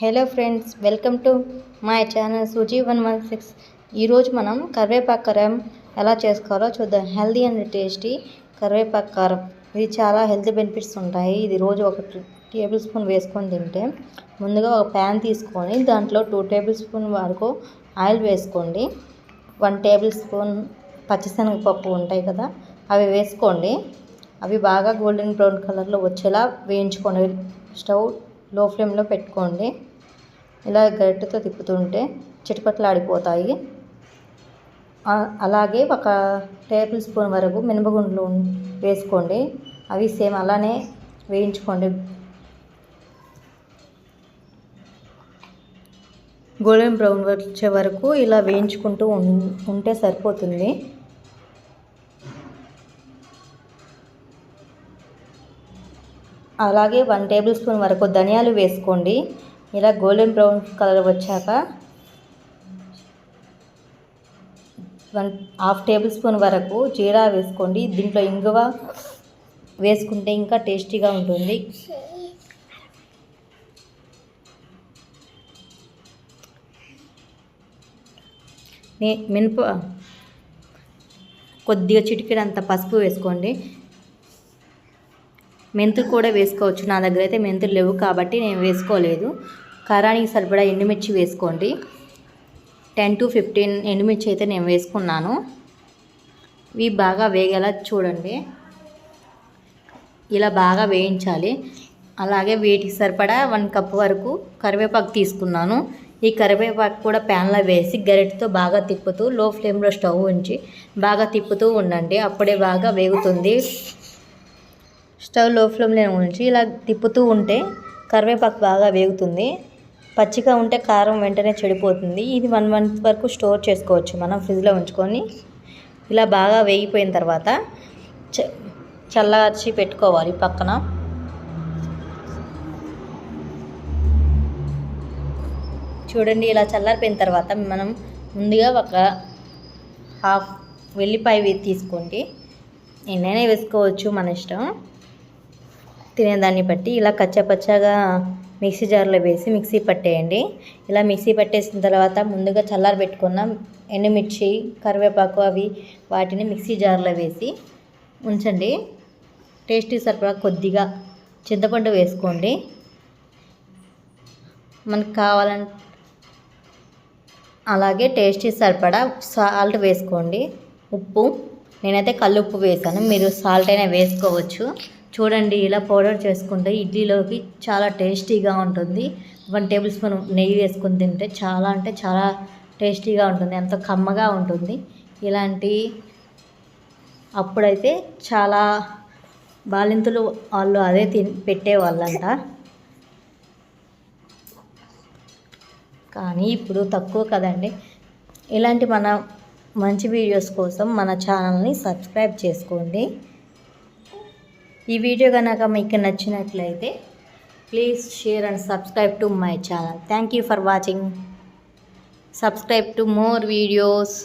Hello friends welcome to my channel Suji one one six. ఈరోజు మనం కరివేపాకు కారం ఎలా చేసుకోవాలో చూద్దాం. హెల్దీ అండ్ టేస్టీ కరివేపాకు కారం. ఇది చాలా హెల్త్ బెనిఫిట్స్ ఉంటాయి. ఇది రోజు ఒక టేబుల్ స్పూన్ వేసుకొని తింటే ముందుగా ఒక ప్యాన్ తీసుకొని దాంట్లో టూ టేబుల్ స్పూన్ వరకు ఆయిల్ వేసుకోండి. వన్ టేబుల్ స్పూన్ పచ్చిశనగపప్పు ఉంటాయి కదా అవి వేసుకోండి. అవి బాగా గోల్డెన్ బ్రౌన్ కలర్లో వచ్చేలా వేయించుకోండి స్టవ్ లో ఫ్లేమ్లో పెట్టుకోండి. ఇలా గరిటెతో తిప్పుతుంటే చిటపట్లు ఆడిపోతాయి. అలాగే ఒక టేబుల్ స్పూన్ వరకు మినపగుండ్లు వేసుకోండి. అవి సేమ్ అలానే వేయించుకోండి. గోల్డెన్ బ్రౌన్ వచ్చే వరకు ఇలా వేయించుకుంటూ ఉం- ఉంటే సరిపోతుంది. అలాగే వన్ టేబుల్ స్పూన్ వరకు ధనియాలు వేసుకోండి. ఇలా గోల్డెన్ బ్రౌన్ కలర్ వచ్చాక వన్ హాఫ్ టేబుల్ స్పూన్ వరకు జీరా వేసుకోండి. దీంట్లో ఇంగువ వేసుకుంటే ఇంకా టేస్టీగా ఉంటుంది. మినప కొద్దిగా చిటికెడంత పసుపు వేసుకోండి. మెంతులు కూడా వేసుకోవచ్చు. నా దగ్గర అయితే మెంతులు లేవు కాబట్టి నేను వేసుకోలేదు. కారానికి సరిపడా ఎండుమిర్చి వేసుకోండి. టెన్ టు ఫిఫ్టీన్ ఎండుమిర్చి అయితే నేను వేసుకున్నాను. ఇవి బాగా వేగేలా చూడండి. ఇలా బాగా వేయించాలి. అలాగే వీటికి సరిపడా వన్ కప్ వరకు కరివేపాకు తీసుకున్నాను. ఈ కరివేపాకు కూడా ప్యాన్లో వేసి గరిటెతో బాగా తిప్పుతూ లో ఫ్లేమ్లో స్టవ్ ఉంచి బాగా తిప్పుతూ ఉండండి. అప్పుడే బాగా వేగుతుంది. స్టవ్లో ఫ్లేమ్లో ఉంచి ఇలా తిప్పుతూ ఉంటే కరివేపాకు బాగా వేగుతుంది. పచ్చిగా ఉంటే కారం వెంటనే చెడిపోతుంది. ఇది వన్ మంత్ వరకు స్టోర్ చేసుకోవచ్చు. మనం ఫ్రిడ్జ్లో ఉంచుకొని ఇలా బాగా వేగిపోయిన తర్వాత చ చల్లార్చి పెట్టుకోవాలి పక్కన. చూడండి ఇలా చల్లారిపోయిన తర్వాత మనం ముందుగా ఒక హాఫ్ వెల్లిపాయ తీసుకోండి. ఎన్నైనా వేసుకోవచ్చు మన ఇష్టం. తినేదాన్ని బట్టి ఇలా కచ్చపచ్చగా మిక్సీ జార్లో వేసి మిక్సీ పట్టేయండి. ఇలా మిక్సీ పట్టేసిన తర్వాత ముందుగా చల్లారి పెట్టుకున్న ఎండుమిర్చి కరివేపాకు అవి వాటిని మిక్సీ జార్లో వేసి ఉంచండి. టేస్టీ సరిపడా కొద్దిగా చింతపండు వేసుకోండి. మనకు కావాలంటే అలాగే టేస్టీ సరిపడా సాల్ట్ వేసుకోండి. ఉప్పు నేనైతే కల్లుప్పు వేసాను. మీరు సాల్ట్ అయినా వేసుకోవచ్చు. చూడండి ఇలా పౌడర్ చేసుకుంటే ఇడ్లీలోకి చాలా టేస్టీగా ఉంటుంది. వన్ టేబుల్ స్పూన్ నెయ్యి వేసుకొని తింటే చాలా అంటే చాలా టేస్టీగా ఉంటుంది. ఎంతో కమ్మగా ఉంటుంది. ఇలాంటి అప్పుడైతే చాలా బాలింతలు వాళ్ళు అదే తిని పెట్టేవాళ్ళంట. కానీ ఇప్పుడు తక్కువ కదండి. ఇలాంటి మన మంచి వీడియోస్ కోసం మన ఛానల్ని సబ్స్క్రైబ్ చేసుకోండి. ఈ వీడియో కనుక మీకు నచ్చినట్లయితే please share and subscribe to my channel. Thank you for watching subscribe to more videos